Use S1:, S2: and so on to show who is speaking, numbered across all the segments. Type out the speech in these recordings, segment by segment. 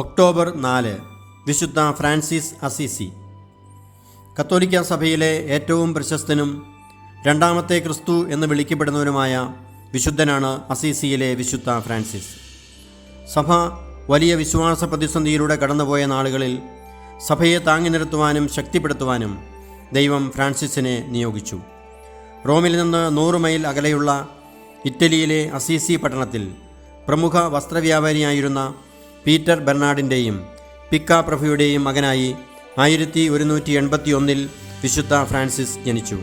S1: October നാല് വിശുദ്ധ Francis Assisi. കത്തോലിക്ക സഭയിലെ ഏറ്റവും പ്രശസ്തനും രണ്ടാമത്തെ ക്രിസ്തു എന്ന് വിളിക്കപ്പെടുന്നവനുമായ വിശുദ്ധനാണ് അസീസിയിലെ വിശുദ്ധ ഫ്രാൻസിസ്. സഭ വലിയ വിശ്വാസ പ്രതിസന്ധിയിലൂടെ കടന്നുപോയ നാളുകളിൽ സഭയെ താങ്ങി നിർത്തുവാനും ശക്തിപ്പെടുത്തുവാനും ദൈവം ഫ്രാൻസിസിനെ നിയോഗിച്ചു. റോമിൽ നിന്ന് നൂറ് മൈൽ അകലെയുള്ള ഇറ്റലിയിലെ അസീസി പട്ടണത്തിൽ പ്രമുഖ വസ്ത്രവ്യാപാരിയായിരുന്ന പീറ്റർ ബെർണാഡിന്റെയും പിക്ക പ്രഭുയുടെയും മകനായി ആയിരത്തി ഒരുന്നൂറ്റി എൺപത്തി ഒന്നിൽ വിശുദ്ധ ഫ്രാൻസിസ് ജനിച്ചു.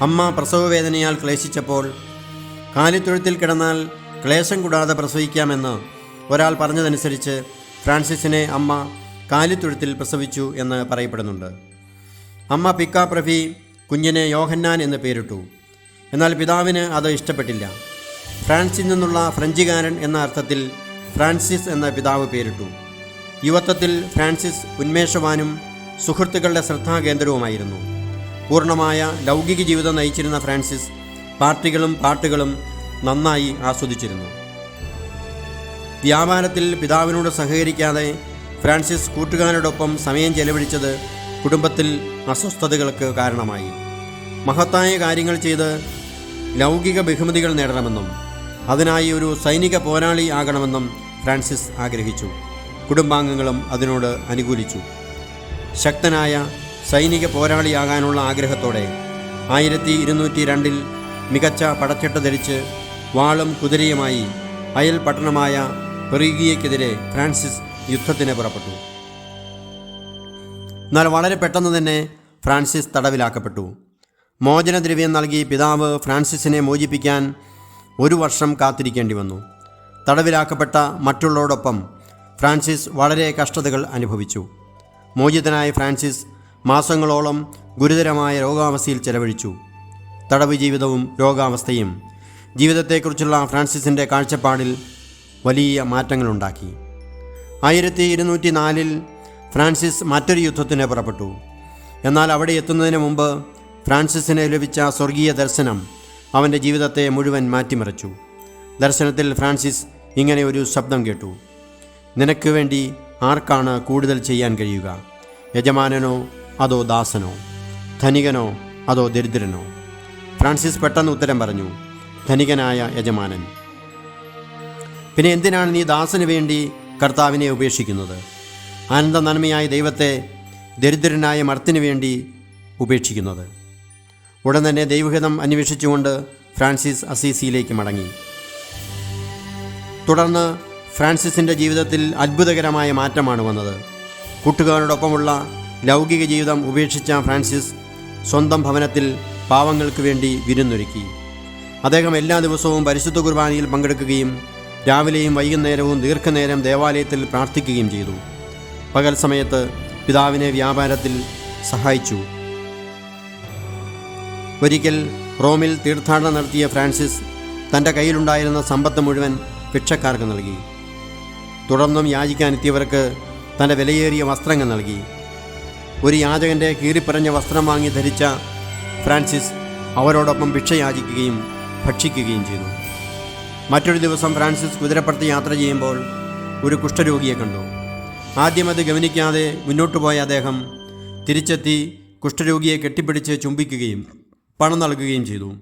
S1: അമ്മ പ്രസവവേദനയാൽ ക്ലേശിച്ചപ്പോൾ കാലിത്തൊഴുത്തിൽ കിടന്നാൽ ക്ലേശം കൂടാതെ പ്രസവിക്കാമെന്ന് ഒരാൾ പറഞ്ഞതനുസരിച്ച് ഫ്രാൻസിസിനെ അമ്മ കാലിത്തൊഴുത്തിൽ പ്രസവിച്ചു എന്ന് പറയപ്പെടുന്നുണ്ട്. അമ്മ പിക്ക പ്രഭി കുഞ്ഞിനെ യോഹന്നാൻ എന്ന് പേരിട്ടു. എന്നാൽ പിതാവിന് അത് ഇഷ്ടപ്പെട്ടില്ല. ഫ്രാൻസിൽ നിന്നുള്ള ഫ്രഞ്ചുകാരൻ എന്ന അർത്ഥത്തിൽ ഫ്രാൻസിസ് എന്ന പിതാവ് പേരിട്ടു. യുവത്വത്തിൽ ഫ്രാൻസിസ് ഉന്മേഷവാനും സുഹൃത്തുക്കളുടെ ശ്രദ്ധാകേന്ദ്രവുമായിരുന്നു. പൂർണമായ ലൗകിക ജീവിതം നയിച്ചിരുന്ന ഫ്രാൻസിസ് പാർട്ടികളും പാട്ടുകളും നന്നായി ആസ്വദിച്ചിരുന്നു. വ്യാപാരത്തിൽ പിതാവിനോട് സഹകരിക്കാതെ ഫ്രാൻസിസ് കൂട്ടുകാരോടൊപ്പം സമയം ചെലവഴിച്ചത് കുടുംബത്തിൽ അസ്വസ്ഥതകൾക്ക് കാരണമായി. മഹത്തായ കാര്യങ്ങൾ ചെയ്ത് ലൗകിക ബഹുമതികൾ നേടണമെന്നും അതിനായി ഒരു സൈനിക പോരാളി ആകണമെന്നും ഫ്രാൻസിസ് ആഗ്രഹിച്ചു. കുടുംബാംഗങ്ങളും അതിനോട് അനുകൂലിച്ചു. ശക്തനായ സൈനിക പോരാളിയാകാനുള്ള ആഗ്രഹത്തോടെ ആയിരത്തി ഇരുന്നൂറ്റി രണ്ടിൽ മികച്ച പടച്ചട്ട ധരിച്ച് വാളും കുതിരയുമായി അയൽ പട്ടണമായ പെറുകിയയ്ക്കെതിരെ ഫ്രാൻസിസ് യുദ്ധത്തിന് പുറപ്പെട്ടു. എന്നാൽ വളരെ പെട്ടെന്ന് തന്നെ ഫ്രാൻസിസ് തടവിലാക്കപ്പെട്ടു. മോചനദ്രവ്യം നൽകി പിതാവ് ഫ്രാൻസിസിനെ മോചിപ്പിക്കാൻ ഒരു വർഷം കാത്തിരിക്കേണ്ടി വന്നു. തടവിലാക്കപ്പെട്ട മറ്റുള്ളവരോടൊപ്പം ഫ്രാൻസിസ് വളരെ കഷ്ടതകൾ അനുഭവിച്ചു. മോചിതനായ ഫ്രാൻസിസ് മാസങ്ങളോളം ഗുരുതരമായ രോഗാവസ്ഥയിൽ ചെലവഴിച്ചു. തടവ് ജീവിതവും രോഗാവസ്ഥയും ജീവിതത്തെക്കുറിച്ചുള്ള ഫ്രാൻസിസിന്റെ കാഴ്ചപ്പാടിൽ വലിയ മാറ്റങ്ങളുണ്ടാക്കി. ആയിരത്തി ഇരുന്നൂറ്റി നാലിൽ ഫ്രാൻസിസ് മറ്റൊരു യുദ്ധത്തിന് പുറപ്പെട്ടു. എന്നാൽ അവിടെ എത്തുന്നതിന് മുമ്പ് ഫ്രാൻസിസിന് ലഭിച്ച സ്വർഗീയ ദർശനം അവന്റെ ജീവിതത്തെ മുഴുവൻ മാറ്റിമറിച്ചു. ദർശനത്തിൽ ഫ്രാൻസിസ് ഇങ്ങനെ ഒരു ശബ്ദം കേട്ടു. നിനക്ക് വേണ്ടി ആർക്കാണ് കൂടുതൽ ചെയ്യാൻ കഴിയുക? യജമാനനോ അതോ ദാസനോ? ധനികനോ അതോ ദരിദ്രനോ? ഫ്രാൻസിസ് പെട്ടെന്ന് ഉത്തരം പറഞ്ഞു ധനികനായ യജമാനൻ. പിന്നെ എന്തിനാണ് നീ ദാസന് വേണ്ടി കർത്താവിനെ ഉപേക്ഷിക്കുന്നത്? ആനന്ദ നന്മയായ ദൈവത്തെ ദരിദ്രനായ മർത്തിനു വേണ്ടി ഉപേക്ഷിക്കുന്നത്? ഉടൻ തന്നെ ദൈവഹിതം അന്വേഷിച്ചുകൊണ്ട് ഫ്രാൻസിസ് അസീസിയിലേക്ക് മടങ്ങി. തുടർന്ന് ഫ്രാൻസിസിന്റെ ജീവിതത്തിൽ അത്ഭുതകരമായ മാറ്റമാണ് വന്നത്. കൂട്ടുകാരോടൊപ്പമുള്ള ലൗകിക ജീവിതം ഉപേക്ഷിച്ച ഫ്രാൻസിസ് സ്വന്തം ഭവനത്തിൽ പാവങ്ങൾക്ക് വേണ്ടി വിരുന്നൊരുക്കി. അദ്ദേഹം എല്ലാ ദിവസവും പരിശുദ്ധ കുർബാനയിൽ പങ്കെടുക്കുകയും രാവിലെയും വൈകുന്നേരവും ദീർഘനേരം ദേവാലയത്തിൽ പ്രാർത്ഥിക്കുകയും ചെയ്തു. പകൽ സമയത്ത് പിതാവിനെ വ്യാപാരത്തിൽ സഹായിച്ചു. ഒരിക്കൽ റോമിൽ തീർത്ഥാടനം നടത്തിയ ഫ്രാൻസിസ് തന്റെ കയ്യിലുണ്ടായിരുന്ന സമ്പത്ത് മുഴുവൻ ഭിക്ഷക്കാർക്ക് നൽകി. തുടർന്നും യാചിക്കാനെത്തിയവർക്ക് തന്റെ വിലയേറിയ വസ്ത്രങ്ങൾ നൽകി. ഒരു യാചകന്റെ കീറിപ്പറഞ്ഞ വസ്ത്രം വാങ്ങി ധരിച്ച ഫ്രാൻസിസ് അവരോടൊപ്പം ഭിക്ഷ യാചിക്കുകയും ഭക്ഷിക്കുകയും ചെയ്തു. മറ്റൊരു ദിവസം ഫ്രാൻസിസ് കുതിരപ്പുറത്ത് യാത്ര ചെയ്യുമ്പോൾ ഒരു കുഷ്ഠരോഗിയെ കണ്ടു. ആദ്യം അത് ഗമനിക്കാതെ മുന്നോട്ട് പോയ അദ്ദേഹം തിരിച്ചെത്തി കുഷ്ഠരോഗിയെ കെട്ടിപ്പിടിച്ച് ചുംബിക്കുകയും പണം നൽകുകയും ചെയ്തു.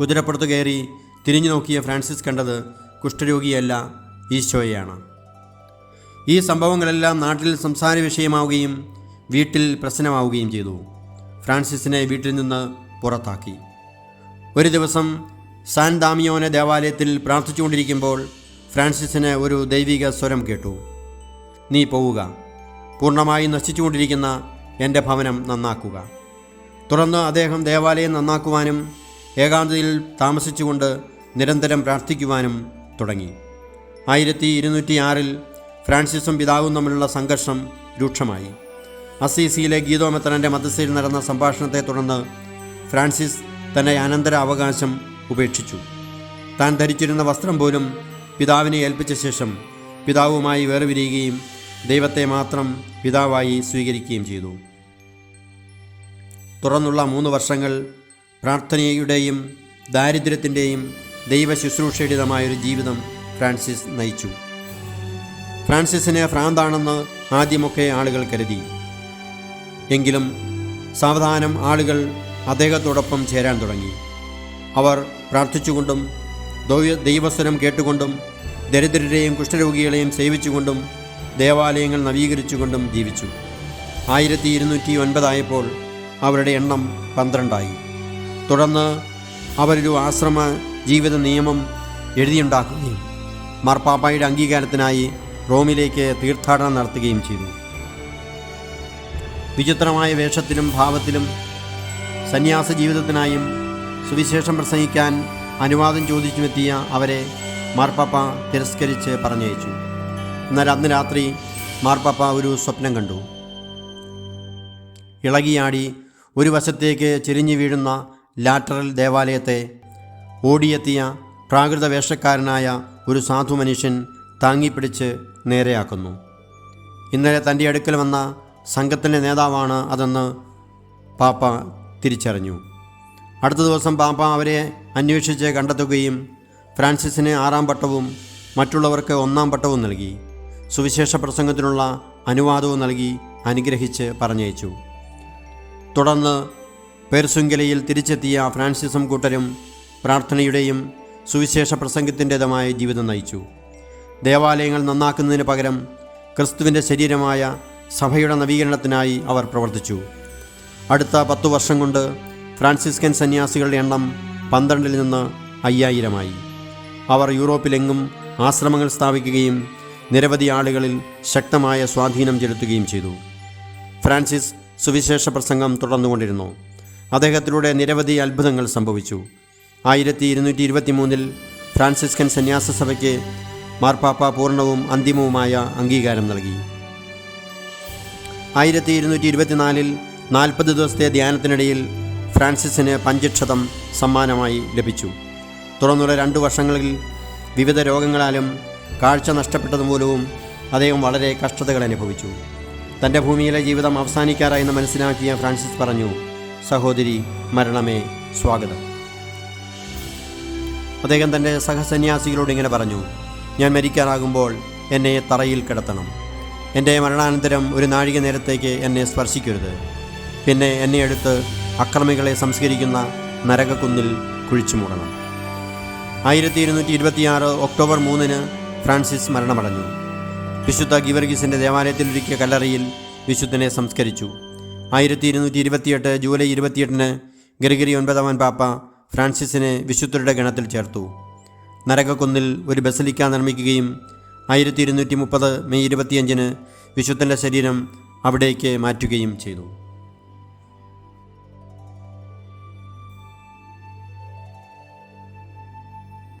S1: കുതിരപ്പുറത്ത് കയറി തിരിഞ്ഞു നോക്കിയ ഫ്രാൻസിസ് കണ്ടത് കുഷ്ഠരോഗിയല്ല ഈശോയെയാണ്. ഈ സംഭവങ്ങളെല്ലാം നാട്ടിൽ സംസാര വിഷയമാവുകയും വീട്ടിൽ പ്രശ്നമാവുകയും ചെയ്തു. ഫ്രാൻസിസിനെ വീട്ടിൽ നിന്ന് പുറത്താക്കി. ഒരു ദിവസം സാൻ ദാമിയോനെ ദേവാലയത്തിൽ പ്രാർത്ഥിച്ചുകൊണ്ടിരിക്കുമ്പോൾ ഫ്രാൻസിസിന് ഒരു ദൈവിക സ്വരം കേട്ടു. നീ പോവുക. പൂർണമായി നശിച്ചുകൊണ്ടിരിക്കുന്ന എന്റെ ഭവനം നന്നാക്കുക. തുടർന്ന് അദ്ദേഹം ദേവാലയം നന്നാക്കുവാനും ഏകാന്തതയിൽ താമസിച്ചുകൊണ്ട് നിരന്തരം പ്രാർത്ഥിക്കുവാനും തുടങ്ങി. ആയിരത്തി ഇരുന്നൂറ്റി ആറിൽ ഫ്രാൻസിസും പിതാവും തമ്മിലുള്ള സംഘർഷം രൂക്ഷമായി. അസീസിയിലെ ഗീതോമെത്തനന്റെ മധ്യസ്ഥയിൽ നടന്ന സംഭാഷണത്തെ തുടർന്ന് ഫ്രാൻസിസ് തന്റെ അനന്തര അവകാശം ഉപേക്ഷിച്ചു. താൻ ധരിച്ചിരുന്ന വസ്ത്രം പോലും പിതാവിനെ ഏൽപ്പിച്ച ശേഷം പിതാവുമായി വേർപിരിയുകയും ദൈവത്തെ മാത്രം പിതാവായി സ്വീകരിക്കുകയും ചെയ്തു. തുറന്നുള്ള മൂന്ന് വർഷങ്ങൾ പ്രാർത്ഥനയുടെയും ദാരിദ്ര്യത്തിന്റെയും ദൈവ ഒരു ജീവിതം ഫ്രാൻസിസ് നയിച്ചു. ഫ്രാൻസിസിനെ ഭ്രാന്താണെന്ന് ആദ്യമൊക്കെ ആളുകൾ കരുതി. എങ്കിലും സാവധാനം ആളുകൾ അദ്ദേഹത്തോടൊപ്പം ചേരാൻ തുടങ്ങി. അവർ പ്രാർത്ഥിച്ചുകൊണ്ടും ദൈവ- ദൈവസ്വരം കേട്ടുകൊണ്ടും ദരിദ്രരെയും കുഷ്ഠരോഗികളെയും സേവിച്ചുകൊണ്ടും ദേവാലയങ്ങൾ നവീകരിച്ചുകൊണ്ടും ജീവിച്ചു. ആയിരത്തി ഇരുന്നൂറ്റി ഒൻപതായപ്പോൾ അവരുടെ എണ്ണം പന്ത്രണ്ടായി. തുടർന്ന് അവരൊരു ആശ്രമ ജീവിത നിയമം എഴുതിയുണ്ടാക്കുകയും മാർപ്പാപ്പായുടെ അംഗീകാരത്തിനായി റോമിലേക്ക് തീർത്ഥാടനം നടത്തുകയും ചെയ്തു. വിചിത്രമായ വേഷത്തിലും ഭാവത്തിലും സന്യാസ ജീവിതത്തിനായും സുവിശേഷം പ്രസംഗിക്കാൻ അനുവാദം ചോദിച്ചുമെത്തിയ അവരെ മാർപ്പാപ്പ തിരസ്കരിച്ച് പറഞ്ഞയച്ചു. എന്നാൽ അന്ന് രാത്രി മാർപ്പാപ്പ ഒരു സ്വപ്നം കണ്ടു. ഇളകിയാടി ഒരു വശത്തേക്ക് ചെരിഞ്ഞു വീഴുന്ന ലാറ്ററൽ ദേവാലയത്തെ ഓടിയെത്തിയ പ്രാകൃത വേഷക്കാരനായ ഒരു സാധു മനുഷ്യൻ താങ്ങിപ്പിടിച്ച് നേരെയാക്കുന്നു. ഇന്നലെ തന്റെ അടുക്കൽ വന്ന സംഘത്തിന്റെ നേതാവാണ് അതെന്ന് പാപ്പ തിരിച്ചറിഞ്ഞു. അടുത്ത ദിവസം പാപ്പ അവരെ അന്വേഷിച്ച് കണ്ടെത്തുകയും ഫ്രാൻസിസിന് ആറാം പട്ടവും മറ്റുള്ളവർക്ക് ഒന്നാം പട്ടവും നൽകി. സുവിശേഷ പ്രസംഗത്തിനുള്ള അനുവാദവും നൽകി അനുഗ്രഹിച്ച് പറഞ്ഞയച്ചു. തുടർന്ന് പേർസുങ്കലയിൽ തിരിച്ചെത്തിയ ഫ്രാൻസിസും കൂട്ടരും പ്രാർത്ഥനയുടെയും സുവിശേഷ പ്രസംഗത്തിന്റെതുമായ ജീവിതം നയിച്ചു. ദേവാലയങ്ങൾ നന്നാക്കുന്നതിന് പകരം ക്രിസ്തുവിന്റെ ശരീരമായ സഭയുടെ നവീകരണത്തിനായി അവർ പ്രവർത്തിച്ചു. അടുത്ത പത്തു വർഷം കൊണ്ട് ഫ്രാൻസിസ്കൻ സന്യാസികളുടെ എണ്ണം പന്ത്രണ്ടിൽ നിന്ന് അയ്യായിരമായി. അവർ യൂറോപ്പിലെങ്ങും ആശ്രമങ്ങൾ സ്ഥാപിക്കുകയും നിരവധി ആളുകളിൽ ശക്തമായ സ്വാധീനം ചെലുത്തുകയും ചെയ്തു. ഫ്രാൻസിസ് സുവിശേഷ പ്രസംഗം തുടർന്നുകൊണ്ടിരുന്നു. അദ്ദേഹത്തിലൂടെ നിരവധി അത്ഭുതങ്ങൾ സംഭവിച്ചു. ആയിരത്തി ഇരുന്നൂറ്റി ഇരുപത്തി മൂന്നിൽ ഫ്രാൻസിസ്കൻ സന്യാസ സഭയ്ക്ക് മാർപ്പാപ്പ പൂർണവും അന്തിമവുമായ അംഗീകാരം നൽകി. ആയിരത്തി ഇരുന്നൂറ്റി ഇരുപത്തിനാലിൽ നാൽപ്പത് ദിവസത്തെ ധ്യാനത്തിനിടയിൽ ഫ്രാൻസിസിന് പഞ്ചക്ഷതം സമ്മാനമായി ലഭിച്ചു. തുടർന്നുള്ള രണ്ടു വർഷങ്ങളിൽ വിവിധ രോഗങ്ങളാലും കാഴ്ച നഷ്ടപ്പെട്ടതുമൂലവും അദ്ദേഹം വളരെ കഷ്ടതകൾ അനുഭവിച്ചു. തന്റെ ഭൂമിയിലെ ജീവിതം അവസാനിക്കാറായെന്ന് മനസ്സിലാക്കിയ ഫ്രാൻസിസ് പറഞ്ഞു സഹോദരി മരണമേ സ്വാഗതം. അദ്ദേഹം തന്റെ സഹസന്യാസികളോട് ഇങ്ങനെ പറഞ്ഞു ഞാൻ മരിക്കാനാകുമ്പോൾ എന്നെ തറയിൽ കിടത്തണം. എന്റെ മരണാനന്തരം ഒരു നാഴിക നേരത്തേക്ക് എന്നെ സ്പർശിക്കരുത്. പിന്നെ എന്നെ എടുത്ത് അക്രമികളെ സംസ്കരിക്കുന്ന നരകക്കുന്നിൽ കുഴിച്ചു മൂടണം. ആയിരത്തി ഇരുന്നൂറ്റി ഇരുപത്തിയാറ് ഒക്ടോബർ മൂന്നിന് ഫ്രാൻസിസ് മരണമടഞ്ഞു. വിശുദ്ധ ഗിവർഗീസിന്റെ ദേവാലയത്തിൽ ഒരുക്കിയ കല്ലറയിൽ വിശുദ്ധനെ സംസ്കരിച്ചു. ആയിരത്തി ഇരുന്നൂറ്റി ഇരുപത്തിയെട്ട് ജൂലൈ ഇരുപത്തിയെട്ടിന് ഗരിഗരി ഒൻപതാമൻ പാപ്പ ഫ്രാൻസിസിനെ വിശുദ്ധരുടെ ഗണത്തിൽ ചേർത്തു. നരകക്കുന്നിൽ ഒരു ബസലിക്ക നിർമ്മിക്കുകയും ആയിരത്തി ഇരുന്നൂറ്റി മുപ്പത് മെയ് ഇരുപത്തിയഞ്ചിന് വിശുദ്ധന്റെ ശരീരം അവിടേക്ക് മാറ്റുകയും ചെയ്തു.